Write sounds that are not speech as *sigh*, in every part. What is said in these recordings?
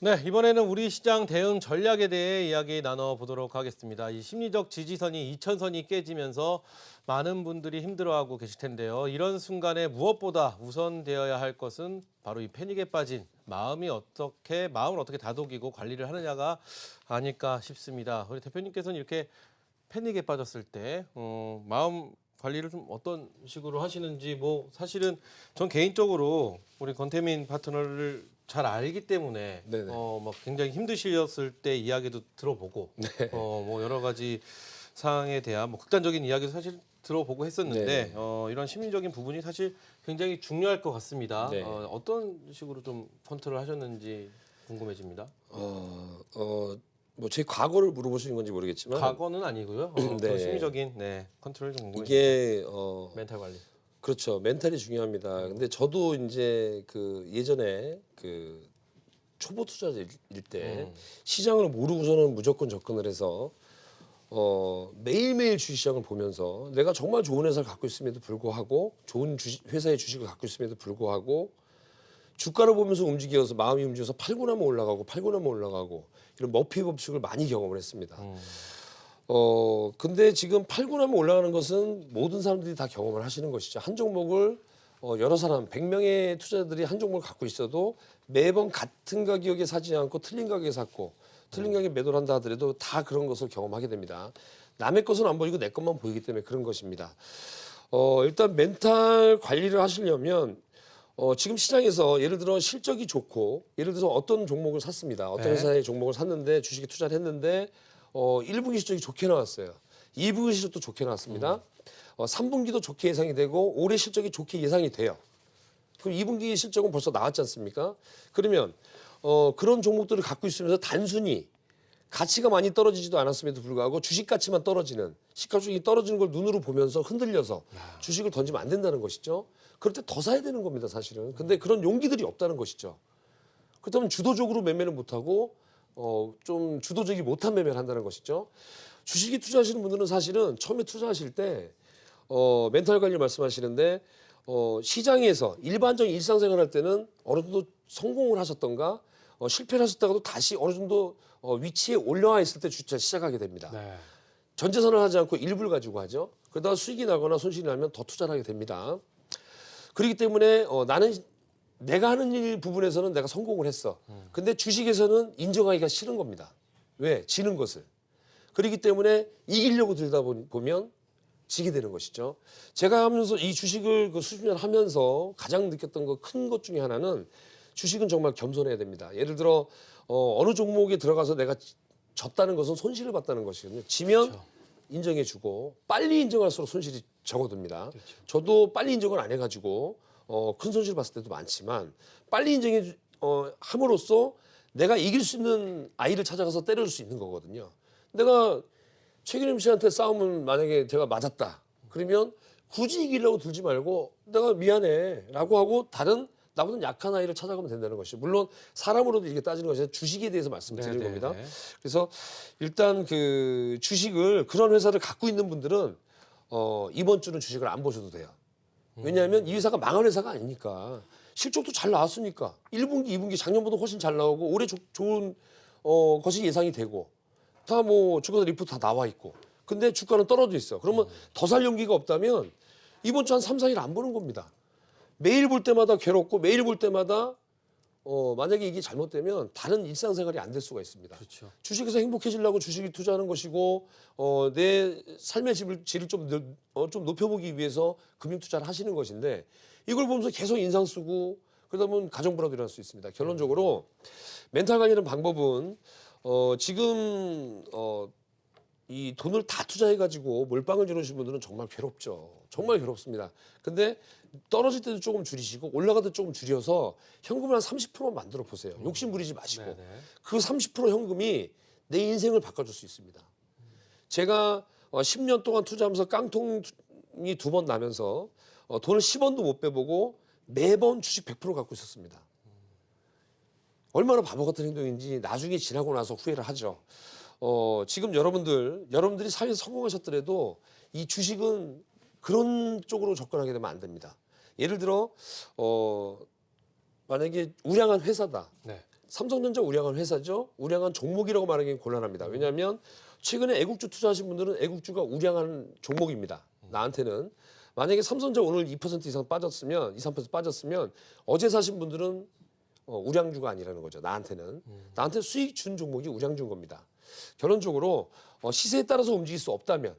네, 이번에는 우리 시장 대응 전략에 대해 이야기 나눠보도록 하겠습니다. 이 심리적 지지선이 2천선이 깨지면서 많은 분들이 힘들어하고 계실 텐데요. 이런 순간에 무엇보다 우선되어야 할 것은 바로 이 패닉에 빠진 마음이 어떻게 마음을 어떻게 다독이고 관리를 하느냐가 아닐까 싶습니다. 우리 대표님께서는 이렇게 패닉에 빠졌을 때 어, 마음 관리를 좀 어떤 식으로 하시는지 뭐 사실은 전 개인적으로 우리 권태민 파트너를 잘 알기 때문에 네네. 어 막 굉장히 힘드셨을 때 이야기도 들어보고 *laughs* 네. 어 뭐 여러 가지 사항에 대한 뭐 극단적인 이야기도 사실 들어보고 했었는데 네네. 어 이런 심리적인 부분이 사실 굉장히 중요할 것 같습니다. 네. 어, 어떤 식으로 좀 컨트롤 하셨는지 궁금해집니다. 어, 어, 뭐 제 과거를 물어보시는 건지 모르겠지만 과거는 아니고요. 어, *clears throat* 네. 더 심리적인 네 컨트롤 좀 궁금해집니다. 이게 어, 멘탈 관리. 그렇죠. 멘탈이 중요합니다. 근데 저도 이제 그 예전에 그 초보 투자자일 때 음. 시장을 모르고서는 무조건 접근을 해서 어, 매일매일 주식시장을 보면서 내가 정말 좋은 회사를 갖고 있음에도 불구하고 좋은 주식, 회사의 주식을 갖고 있음에도 불구하고 주가를 보면서 움직여서 마음이 움직여서 팔고 나면 올라가고 팔고 나면 올라가고 이런 머피 법칙을 많이 경험을 했습니다. 음. 어 근데 지금 팔고 나면 올라가는 것은 모든 사람들이 다 경험을 하시는 것이죠. 한 종목을 어, 여러 사람 100명의 투자자들이 한 종목을 갖고 있어도 매번 같은 가격에 사지 않고 틀린 가격에 샀고 틀린 가격에 매도를 한다 하더라도 다 그런 것을 경험하게 됩니다. 남의 것은 안 보이고 내 것만 보이기 때문에 그런 것입니다. 어, 일단 멘탈 관리를 하시려면 어, 지금 시장에서 예를 들어 실적이 좋고 예를 들어서 어떤 종목을 샀습니다. 어떤 네. 회사의 종목을 샀는데 주식에 투자를 했는데 어, 1분기 실적이 좋게 나왔어요. 2분기 실적도 좋게 나왔습니다. 어, 3분기도 좋게 예상이 되고 올해 실적이 좋게 예상이 돼요. 그럼 2분기 실적은 벌써 나왔지 않습니까? 그러면 어, 그런 종목들을 갖고 있으면서 단순히 가치가 많이 떨어지지도 않았음에도 불구하고 주식 가치만 떨어지는 시가총액이 떨어지는 걸 눈으로 보면서 흔들려서 주식을 던지면 안 된다는 것이죠. 그럴 때 더 사야 되는 겁니다, 사실은. 근데 그런 용기들이 없다는 것이죠. 그렇다면 주도적으로 매매를 못하고 어, 좀 주도적이 못한 매매를 한다는 것이죠. 주식에 투자하시는 분들은 사실은 처음에 투자하실 때 어, 멘탈 관리 말씀하시는데 어, 시장에서 일반적인 일상생활 할 때는 어느 정도 성공을 하셨던가 어, 실패를 하셨다가도 다시 어느 정도 어, 위치에 올라와 있을 때 주차 시작하게 됩니다. 네. 전 재산을 하지 않고 일부를 가지고 하죠. 그러다가 수익이 나거나 손실이 나면 더 투자를 하게 됩니다. 그렇기 때문에 어, 나는 내가 하는 일 부분에서는 내가 성공을 했어. 근데 주식에서는 인정하기가 싫은 겁니다. 왜? 지는 것을. 그렇기 때문에 이기려고 들다 보- 보면 지게 되는 것이죠. 제가 하면서 이 주식을 그 수십 년 하면서 가장 느꼈던 거 큰 것 중에 하나는 주식은 정말 겸손해야 됩니다. 예를 들어 어, 어느 종목에 들어가서 내가 지- 졌다는 것은 손실을 봤다는 것이거든요. 지면 인정해주고 빨리 인정할수록 손실이 적어듭니다. 저도 빨리 인정을 안 해가지고 어, 큰 손실 봤을 때도 많지만 빨리 인정해 주- 어, 함으로써 내가 이길 수 있는 아이를 찾아가서 때릴 수 있는 거거든요. 내가 최규림 씨한테 싸움을 만약에 제가 맞았다. 그러면 굳이 이기려고 들지 말고 내가 미안해 라고 하고 다른 나보다 약한 아이를 찾아가면 된다는 것이죠. 물론 사람으로도 이렇게 따지는 것이 아니라 주식에 대해서 말씀드리는 네, 네, 겁니다. 네. 그래서 일단 그 주식을 그런 회사를 갖고 있는 분들은 어, 이번 주는 주식을 안 보셔도 돼요. 왜냐하면 이 회사가 망한 회사가 아니니까. 실적도 잘 나왔으니까. 1분기, 2분기 작년보다 훨씬 잘 나오고 올해 조- 좋은 어, 것이 예상이 되고. 다 뭐 주가 리포트 다 나와 있고. 근데 주가는 떨어져 있어. 그러면 더살 용기가 없다면 이번 주 한 3, 4일 안 보는 겁니다. 매일 볼 때마다 괴롭고 매일 볼 때마다 어, 만약에 이게 잘못되면 다른 일상생활이 안 될 수가 있습니다. 그렇죠. 주식에서 행복해지려고 주식에 투자하는 것이고 어, 내 삶의 질을, 질을 좀, 늘- 어, 좀 높여보기 위해서 금융 투자를 하시는 것인데 이걸 보면서 계속 인상 쓰고 그러다 보면 가정 불화도 일어날 수 있습니다. 결론적으로 멘탈 관리하는 방법은 어, 지금 어, 이 돈을 다 투자해가지고 몰빵을 지르신 분들은 정말 괴롭죠. 정말 괴롭습니다. 근데 떨어질 때도 조금 줄이시고 올라갈 때 조금 줄여서 현금을 한 30%만 만들어 보세요. 욕심 부리지 마시고. 네, 네. 그 30% 현금이 내 인생을 바꿔줄 수 있습니다. 제가 어, 10년 동안 투자하면서 깡통이 두 번 나면서 어, 돈을 10원도 못 빼보고 매번 주식 100% 갖고 있었습니다. 얼마나 바보 같은 행동인지 나중에 지나고 나서 후회를 하죠. 어, 지금 여러분들, 여러분들이 사회에서 성공하셨더라도 이 주식은 그런 쪽으로 접근하게 되면 안 됩니다. 예를 들어, 어, 만약에 우량한 회사다. 네. 삼성전자 우량한 회사죠. 우량한 종목이라고 말하기는 곤란합니다. 왜냐하면 최근에 애국주 투자하신 분들은 애국주가 우량한 종목입니다. 나한테는 만약에 삼성전자 오늘 2% 이상 빠졌으면 2, 3% 빠졌으면 어제 사신 분들은 어, 우량주가 아니라는 거죠. 나한테는 나한테 수익 준 종목이 우량 준 겁니다. 결론적으로 어, 시세에 따라서 움직일 수 없다면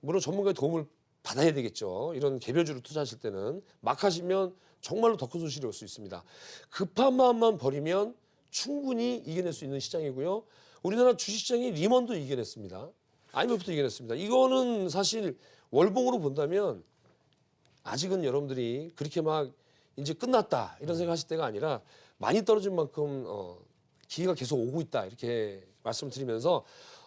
물론 전문가의 도움을 받아야 되겠죠. 이런 개별주로 투자하실 때는 막 하시면 정말로 더 큰 손실이 올 수 있습니다. 급한 마음만 버리면 충분히 이겨낼 수 있는 시장이고요. 우리나라 주식시장이 리먼도 이겨냈습니다. IMF도 이겨냈습니다. 이거는 사실 월봉으로 본다면 아직은 여러분들이 그렇게 막 이제 끝났다 이런 생각하실 때가 아니라 많이 떨어진 만큼 어, 기회가 계속 오고 있다 이렇게 말씀드리면서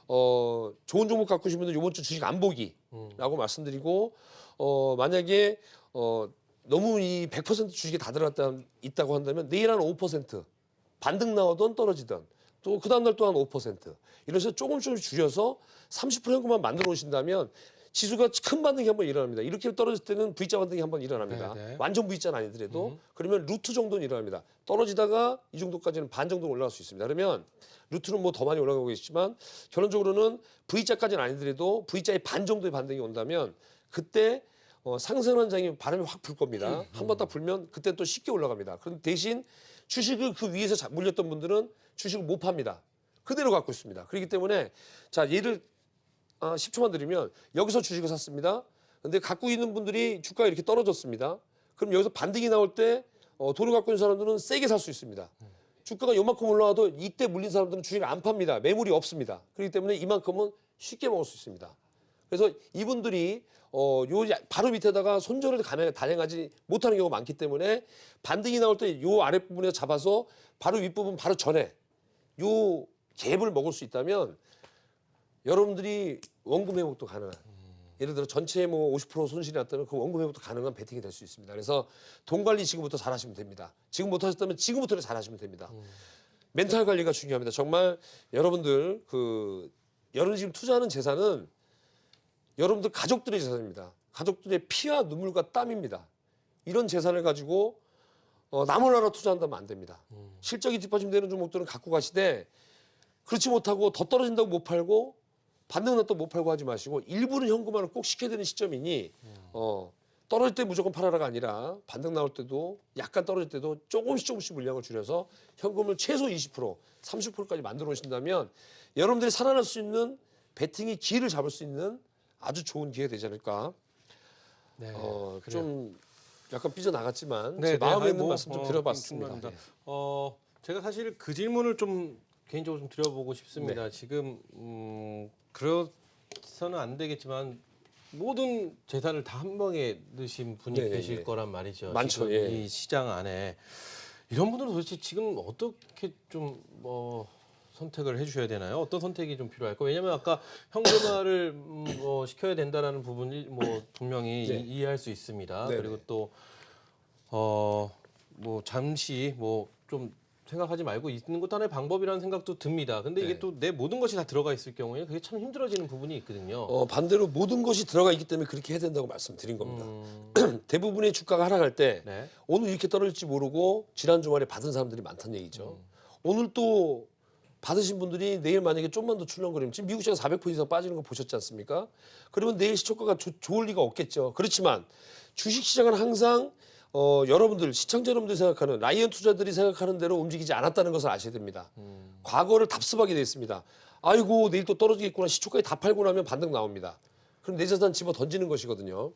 어, 좋은 종목 갖고 계신 분들 이번 주 주식 안 보기라고 말씀드리고 어, 만약에 어, 너무 이 100% 주식에 다 들어갔다 있다고 한다면 내일 한 5% 반등 나오던 떨어지던 또 그 다음날 또 한 5% 이래서 조금 조금 줄여서 30% 현금만 만들어 놓으신다면 지수가 큰 반등이 한번 일어납니다. 이렇게 떨어질 때는 V자 반등이 한번 일어납니다. 네, 네. 완전 V자는 아니더라도 그러면 루트 정도는 일어납니다. 떨어지다가 이 정도까지는 반 정도 올라갈 수 있습니다. 그러면 루트는 뭐 더 많이 올라가고 있지만 결론적으로는 V자까지는 아니더라도 V자의 반 정도의 반등이 온다면 그때 어, 상승한 장이 바람이 확 불 겁니다. 한번 딱 불면 그때 또 쉽게 올라갑니다. 그럼 대신 주식을 그 위에서 자- 물렸던 분들은 주식을 못 팝니다. 그대로 갖고 있습니다. 그렇기 때문에 자 예를 아, 10초만 드리면 여기서 주식을 샀습니다. 근데 갖고 있는 분들이 주가가 이렇게 떨어졌습니다. 그럼 여기서 반등이 나올 때 어, 돈을 갖고 있는 사람들은 세게 살 수 있습니다. 주가가 요만큼 올라와도 이때 물린 사람들은 주식을 안 팝니다. 매물이 없습니다. 그렇기 때문에 이만큼은 쉽게 먹을 수 있습니다. 그래서 이분들이 어, 요 야- 바로 밑에다가 손절을 가면 단행하지 못하는 경우가 많기 때문에 반등이 나올 때 요 아랫부분에 잡아서 바로 윗부분 바로 전에 요 갭을 먹을 수 있다면 여러분들이 원금 회복도 가능한 예를 들어 전체 뭐 50% 손실이 났다면 그 원금 회복도 가능한 베팅이 될 수 있습니다. 그래서 돈 관리 지금부터 잘 하시면 됩니다. 지금 못 하셨다면 지금부터 잘 하시면 됩니다. 멘탈 관리가 중요합니다. 정말 여러분들 그 여러분 지금 투자하는 재산은 여러분들 가족들의 재산입니다. 가족들의 피와 눈물과 땀입니다. 이런 재산을 가지고 어, 남을 나라 투자한다면 안 됩니다. 실적이 뒷받침되는 종목들은 갖고 가시되 그렇지 못하고 더 떨어진다고 못 팔고 반등 났다고 못 팔고 하지 마시고 일부는 현금화를 꼭 시켜야 되는 시점이니 어, 떨어질 때 무조건 팔아라가 아니라 반등 나올 때도 약간 떨어질 때도 조금씩 조금씩 물량을 줄여서 현금을 최소 20% 30%까지 만들어 오신다면 여러분들이 살아날 수 있는 베팅의 기회를 잡을 수 있는 아주 좋은 기회가 되지 않을까 네. 어, 그래요. 좀 약간 삐져나갔지만 네, 제 네. 마음에 아이, 있는 뭐, 말씀 좀 어, 드려봤습니다. 충분합니다. 네. 어, 제가 사실 그 질문을 좀 개인적으로 좀 드려보고 싶습니다. 네. 지금 음, 그래서는 안 되겠지만 모든 재산을 다한 방에 넣으신 분이 네, 네, 계실 네. 거란 말이죠. 많죠, 예. 이 시장 안에 이런 분들은 도대체 지금 어떻게 좀뭐 선택을 해주셔야 되나요? 어떤 선택이 좀 필요할까? 왜냐하면 아까 현금화를 음, 뭐 시켜야 된다라는 부분이 뭐 분명히 네. 이- 이해할 수 있습니다. 네, 그리고 네. 또 어, 뭐 잠시 뭐좀 생각하지 말고 있는 것도 하나의 방법이라는 생각도 듭니다. 근데 이게 네. 또 내 모든 것이 다 들어가 있을 경우에 그게 참 힘들어지는 부분이 있거든요. 어, 반대로 모든 것이 들어가 있기 때문에 그렇게 해야 된다고 말씀드린 겁니다. 음, *clears throat* 대부분의 주가가 하락할 때 네. 오늘 이렇게 떨어질지 모르고 지난 주말에 받은 사람들이 많다는 얘기죠. 오늘 또 받으신 분들이 내일 만약에 좀만 더 출렁거리면 지금 미국 시장 400% 이상 빠지는 거 보셨지 않습니까? 그러면 내일 시초가가 조- 좋을 리가 없겠죠. 그렇지만 주식 시장은 항상 어, 여러분들 시청자 여러분들이 생각하는 라이언 투자들이 생각하는 대로 움직이지 않았다는 것을 아셔야 됩니다. 과거를 답습하게 돼 있습니다. 아이고 내일 또 떨어지겠구나 시초가에 다 팔고 나면 반등 나옵니다. 그럼 내 재산 집어 던지는 것이거든요.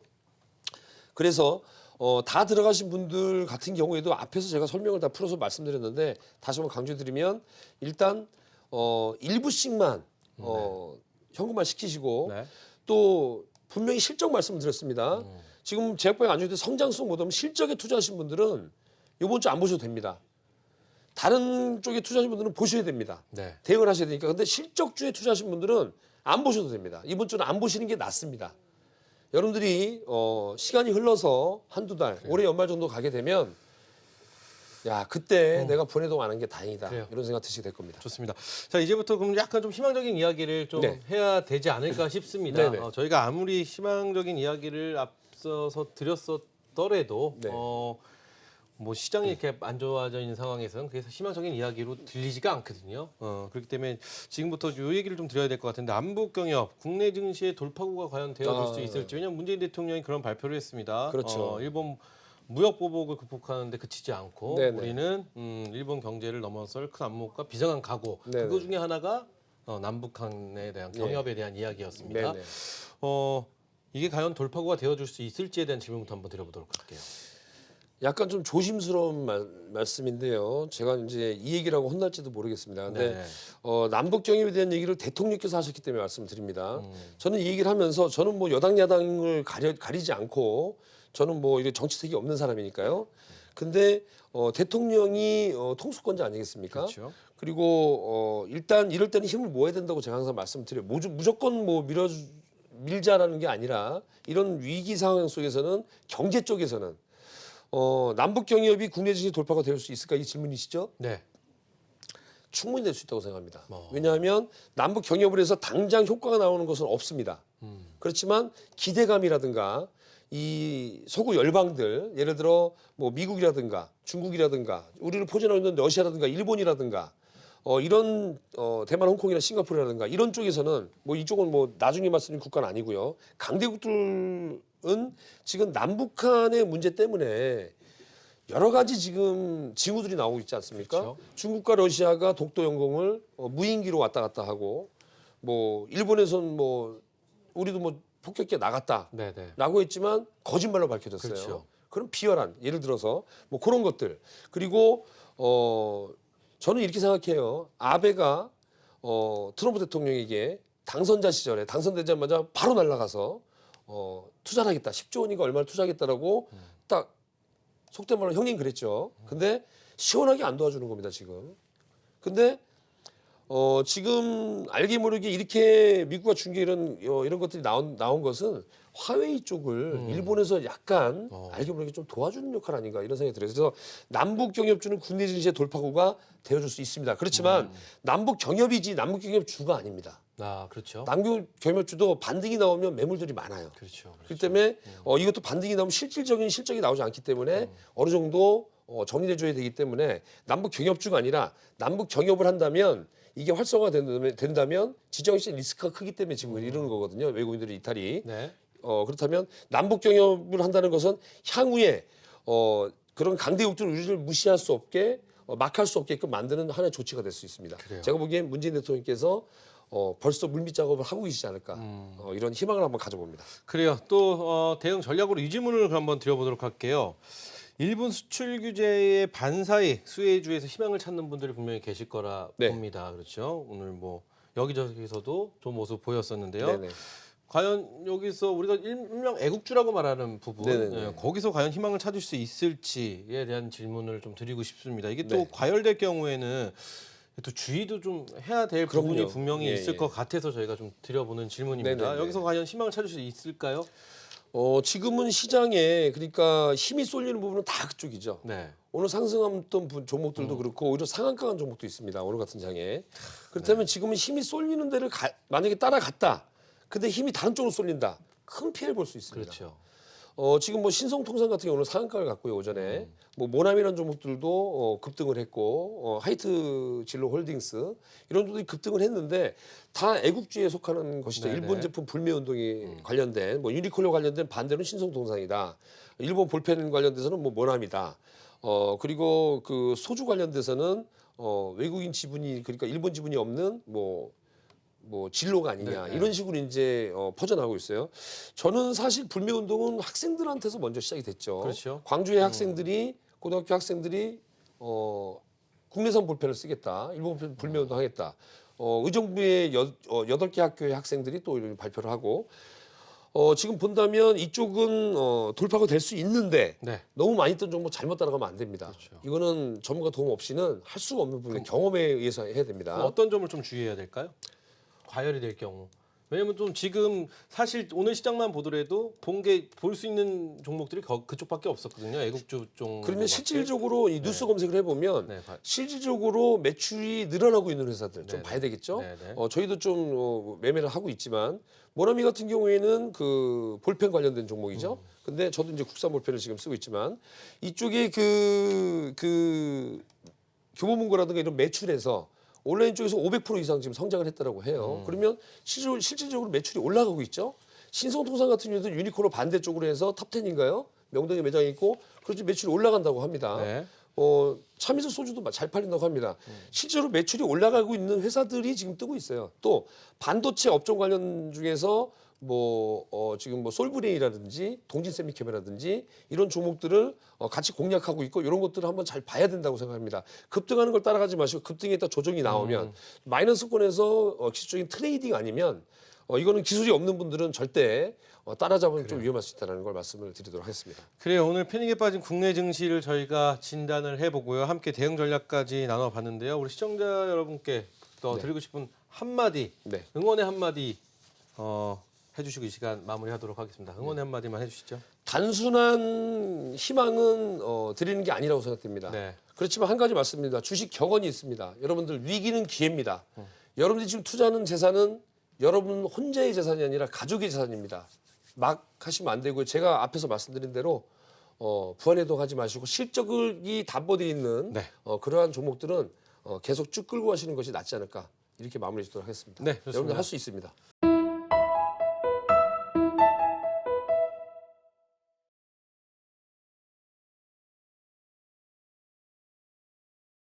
그래서 어, 다 들어가신 분들 같은 경우에도 앞에서 제가 설명을 다 풀어서 말씀드렸는데 다시 한번 강조드리면 일단 어, 일부씩만 어, 현금화 시키시고 네. 또 분명히 실적 말씀드렸습니다. 지금 제약바에 안 좋을 때 성장성 못하면 실적에 투자하신 분들은 이번 주 안 보셔도 됩니다. 다른 쪽에 투자하신 분들은 보셔야 됩니다. 네. 대응을 하셔야 되니까. 근데 실적주에 투자하신 분들은 안 보셔도 됩니다. 이번 주는 안 보시는 게 낫습니다. 여러분들이 어, 시간이 흘러서 한두 달, 올해 연말 정도 가게 되면 야 그때 내가 분해동 안 한 게 다행이다. 어. 그래요. 이런 생각 드시게 될 겁니다. 좋습니다. 자 이제부터 그럼 약간 좀 희망적인 이야기를 좀 네. 해야 되지 않을까 싶습니다. 네네. 어, 저희가 아무리 희망적인 이야기를 앞 서서 드렸었더라도 네. 어, 뭐 시장이 이렇게 안 좋아져 있는 상황에서는 그게 희망적인 이야기로 들리지가 않거든요. 어, 그렇기 때문에 지금부터 요 얘기를 좀 드려야 될 것 같은데 남북 경협 국내 증시의 돌파구가 과연 되어줄 아. 수 있을지 왜냐하면 문재인 대통령이 그런 발표를 했습니다. 그렇죠. 어, 일본 무역 보복을 극복하는데 그치지 않고 네네. 우리는 음, 일본 경제를 넘어설 큰 안목과 비장한 각오 네네. 그거 중에 하나가 어, 남북 간에 대한 경협에 대한 이야기였습니다. 네네. 어, 이게 과연 돌파구가 되어줄 수 있을지에 대한 질문부터 한번 드려보도록 할게요. 약간 좀 조심스러운 말, 말씀인데요. 제가 이제 이 얘기라고 혼날지도 모르겠습니다. 근데 네. 어, 남북 경협에 대한 얘기를 대통령께서 하셨기 때문에 말씀드립니다. 음. 저는 이 얘기를 하면서 저는 뭐 여당 야당을 가려, 가리지 않고 저는 뭐 이게 정치색이 없는 사람이니까요. 근데 어, 대통령이 어, 통수권자 아니겠습니까? 그렇죠. 그리고 어, 일단 이럴 때는 힘을 모아야 된다고 제가 항상 말씀드려요. 무조, 무조건 뭐 밀어 밀자라는 게 아니라 이런 위기 상황 속에서는 경제 쪽에서는 어, 남북 경협이 국내 증시 돌파가 될 수 있을까 이 질문이시죠? 네. 충분히 될 수 있다고 생각합니다. 어. 왜냐하면 남북 경협을 해서 당장 효과가 나오는 것은 없습니다. 음. 그렇지만 기대감이라든가 이 서구 열방들 예를 들어 뭐 미국이라든가 중국이라든가 우리를 포진하고 있는 러시아라든가 일본이라든가 어 이런 어 대만 홍콩이나 싱가포르라든가 이런 쪽에서는 뭐 이쪽은 뭐 나중에 말씀드린 국가는 아니고요 강대국들은 지금 남북한의 문제 때문에 여러 가지 지금 징후들이 나오고 있지 않습니까? 그렇죠. 중국과 러시아가 독도 영공을 어, 무인기로 왔다 갔다 하고 뭐 일본에선 뭐 우리도 뭐 폭격기에 나갔다. 네, 네. 라고 했지만 거짓말로 밝혀졌어요. 그렇죠. 그럼 비열한 예를 들어서 뭐 그런 것들 그리고 어 저는 이렇게 생각해요. 아베가 어 트럼프 대통령에게 당선자 시절에 당선되자마자 바로 날아가서 어 투자를 하겠다. 10조 원인가 얼마를 투자하겠다라고 딱 속된 말로 형님 그랬죠. 근데 시원하게 안 도와주는 겁니다 지금. 근데 어 지금 알게 모르게 이렇게 미국과 중계 이런 어, 이런 것들이 나온 나온 것은 화웨이 쪽을 일본에서 약간 어. 알게 모르게 좀 도와주는 역할 아닌가 이런 생각이 들어요. 그래서 남북 경협주는 국내 증시의 돌파구가 되어줄 수 있습니다. 그렇지만 남북 경협이지 남북 경협 주가 아닙니다. 아, 그렇죠. 남북 경협주도 반등이 나오면 매물들이 많아요. 그렇죠. 그렇기 때문에 어, 이것도 반등이 나오면 실질적인 실적이 나오지 않기 때문에 어느 정도 어, 정리돼 줘야 되기 때문에 남북 경협주가 아니라 남북 경협을 한다면 이게 활성화가 된다면, 된다면 지정시 리스크가 크기 때문에 지금 이러는 거거든요. 외국인들의 이탈이. 네. 어, 그렇다면 남북 경협을 한다는 것은 향후에 어, 그런 강대국들 우리를 무시할 수 없게 어, 막할 수 없게끔 만드는 하나의 조치가 될 수 있습니다. 그래요. 제가 보기엔 문재인 대통령께서 어, 벌써 물밑 작업을 하고 계시지 않을까 음. 어, 이런 희망을 한번 가져봅니다. 그래요. 또 어, 대응 전략으로 이 질문을 한번 드려보도록 할게요. 일본 수출 규제의 반사이 수혜주에서 희망을 찾는 분들이 분명히 계실 거라 네. 봅니다. 그렇죠. 오늘 뭐 여기저기서도 좋은 모습 보였었는데요. 네네. 과연 여기서 우리가 일명 애국주라고 말하는 부분. 예, 거기서 과연 희망을 찾을 수 있을지에 대한 질문을 좀 드리고 싶습니다. 이게 또 네. 과열될 경우에는 또 주의도 좀 해야 될 그럼요. 부분이 분명히 예, 있을 예. 것 같아서 저희가 좀 드려보는 질문입니다. 네네네. 여기서 과연 희망을 찾을 수 있을까요? 어, 지금은 시장에 그러니까 힘이 쏠리는 부분은 다 그쪽이죠. 네. 오늘 상승했던 부- 음. 종목들도 그렇고 오히려 상한가 간 종목도 있습니다. 오늘 같은 장에. 네. 그렇다면 지금은 힘이 쏠리는 데를 가- 만약에 따라갔다. 근데 힘이 다른 쪽으로 쏠린다. 큰 피해를 볼 수 있습니다. 그렇죠. 어, 지금 뭐 신성통상 같은 경우는 상한가를 갔고요 오전에 음. 뭐 모남이라는 종목들도 어, 급등을 했고 어, 하이트 진로 홀딩스 이런 종들이 급등을 했는데 다 애국주에 속하는 것이죠. 네네. 음. 일본 제품 불매 운동이 관련된 뭐 유니콜로 관련된 반대로는 신성통상이다. 일본 볼펜 관련돼서는 뭐 모남이다. 어 그리고 그 소주 관련돼서는 어 외국인 지분이 그러니까 일본 지분이 없는 뭐 뭐 진로가 아니냐 네, 네. 이런 식으로 이제 어, 퍼져나가고 있어요. 저는 사실 불매 운동은 학생들한테서 먼저 시작이 됐죠. 그렇죠. 광주의 학생들이 고등학교 학생들이 어, 국내산 볼펜을 쓰겠다. 일본 불매 운동 하겠다. 어, 의정부의 여, 어, 개 학교의 학생들이 또 이런 발표를 하고 어, 지금 본다면 이쪽은 어, 돌파가 될 수 있는데 네. 너무 많이 뜬 종목 잘못 따라가면 안 됩니다. 그렇죠. 이거는 전문가 도움 없이는 할 수가 없는 부분 경험에 의해서 해야 됩니다. 그럼 어떤 점을 좀 주의해야 될까요? 과열이 될 경우. 왜냐면 좀 지금 사실 오늘 시장만 보더라도 본 게 볼 수 있는 종목들이 거- 그쪽밖에 없었거든요. 애국주 쪽. 그러면 실질적으로 이 뉴스 검색을 해보면 네, 봐- 실질적으로 매출이 늘어나고 있는 회사들 좀 네네. 봐야 되겠죠. 네 네. 어, 저희도 좀 어, 매매를 하고 있지만 모나미 같은 경우에는 그 볼펜 관련된 종목이죠. 음. 근데 저도 이제 국산 볼펜을 지금 쓰고 있지만 이쪽에 그, 그 교보문고라든가 이런 매출에서 온라인 쪽에서 500% 이상 지금 성장을 했다라고 해요. 음. 그러면 실질, 실질적으로 매출이 올라가고 있죠. 신성통상 같은 경우도 유니코로 반대쪽으로 해서 탑10인가요? 명동에 매장이 있고 그렇지 매출이 올라간다고 합니다. 네. 어, 참이슬 소주도 잘 팔린다고 합니다. 실제로 매출이 올라가고 있는 회사들이 지금 뜨고 있어요. 또 반도체 업종 관련 중에서 뭐 어, 지금 뭐 솔브레이라든지 동진 세미캠이라든지 이런 종목들을 어, 같이 공략하고 있고 이런 것들을 한번 잘 봐야 된다고 생각합니다. 급등하는 걸 따라가지 마시고 급등에 딱 조정이 나오면 마이너스권에서 어, 기술적인 트레이딩 아니면 어, 이거는 기술이 없는 분들은 절대 어, 따라잡으면 좀 위험할 수 있다는 걸 말씀을 드리도록 하겠습니다. 그래요. 오늘 패닉에 빠진 국내 증시를 저희가 진단을 해보고요. 함께 대응 전략까지 나눠봤는데요. 우리 시청자 여러분께 더 네. 드리고 싶은 한마디, 네. 응원의 한마디 어, 해주시고 이 시간 마무리하도록 하겠습니다. 응원의 한마디만 해주시죠. 단순한 희망은 어, 드리는 게 아니라고 생각됩니다. 네. 그렇지만 한 가지 말씀드립니다. 주식 격언이 있습니다. 여러분들 위기는 기회입니다. 여러분들이 지금 투자하는 재산은 여러분 혼자의 재산이 아니라 가족의 재산입니다. 막 하시면 안 되고요. 제가 앞에서 말씀드린 대로 어, 부안해동 하지 마시고 실적이 담보되어 있는 네. 어, 그러한 종목들은 어, 계속 쭉 끌고 가시는 것이 낫지 않을까 이렇게 마무리 짓도록 하겠습니다. 네. 여러분들 할 수 있습니다.